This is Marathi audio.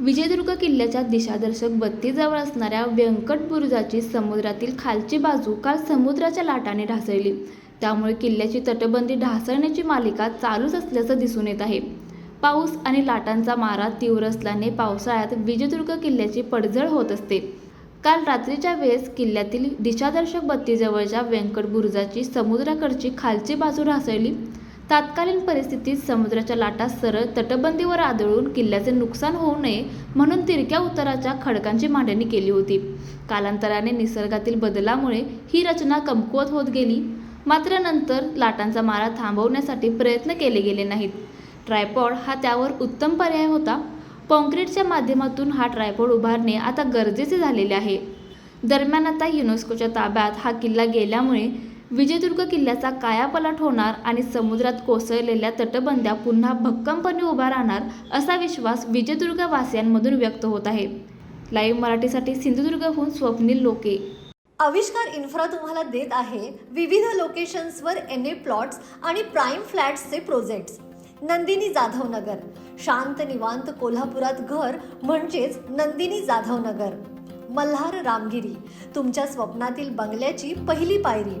विजयदुर्ग किल्ल्याच्या दिशादर्शक बत्तीजवळ असणाऱ्या व्यंकट बुरुजाची समुद्रातील खालची बाजू काल समुद्राच्या लाटाने ढासळली. त्यामुळे किल्ल्याची तटबंदी ढासळण्याची मालिका चालूच असल्याचं दिसून येत आहे. पाऊस आणि लाटांचा मारा तीव्र असल्याने पावसाळ्यात विजयदुर्ग किल्ल्याची पडझड होत असते. काल रात्रीच्या वेळेस किल्ल्यातील दिशादर्शक बत्तीजवळच्या व्यंकट बुरुजाची समुद्राकडची खालची बाजू ढासळली. तात्कालीन परिस्थितीत समुद्राच्या लाटा सरळ तटबंदीवर आदळून किल्ल्याचे नुकसान होऊ नये म्हणून तिरक्या उताराच्या खडकांची मांडणी केली होती. कालांतराने निसर्गातील बदलामुळे ही रचना कमकुवत होत गेली. मात्र नंतर लाटांचा मारा थांबवण्यासाठी प्रयत्न केले गेले नाहीत. ट्रायपॉड हा त्यावर उत्तम पर्याय होता. कॉन्क्रीटच्या माध्यमातून हा ट्रायपॉड उभारणे आता गरजेचे झालेले आहे. दरम्यान आता युनेस्कोच्या ताब्यात हा किल्ला गेल्यामुळे विजयदुर्ग किल्ल्याचा कायापलट होणार आणि समुद्रात कोसळलेल्या तटबंद्या पुन्हा भक्कमपणे उभा राहणार असा विश्वास विजयदुर्ग वासियांमधून व्यक्त होत आहे. लाईव्ह मराठीसाठी सिंधुदुर्गहून स्वप्नील लोके. आविष्कार इन्फ्रा तुम्हाला देत आहे विविध लोकेशन्सवर एन ए प्लॉट्स आणि प्राईम फ्लॅट्सचे प्रोजेक्ट्स. नंदिनी जाधव नगर शांत निवांत कोल्हापुरात घर म्हणजेच नंदिनी जाधव नगर मल्हार रामगिरी. तुमच्या स्वप्नातील बंगल्याची पहिली पायरी.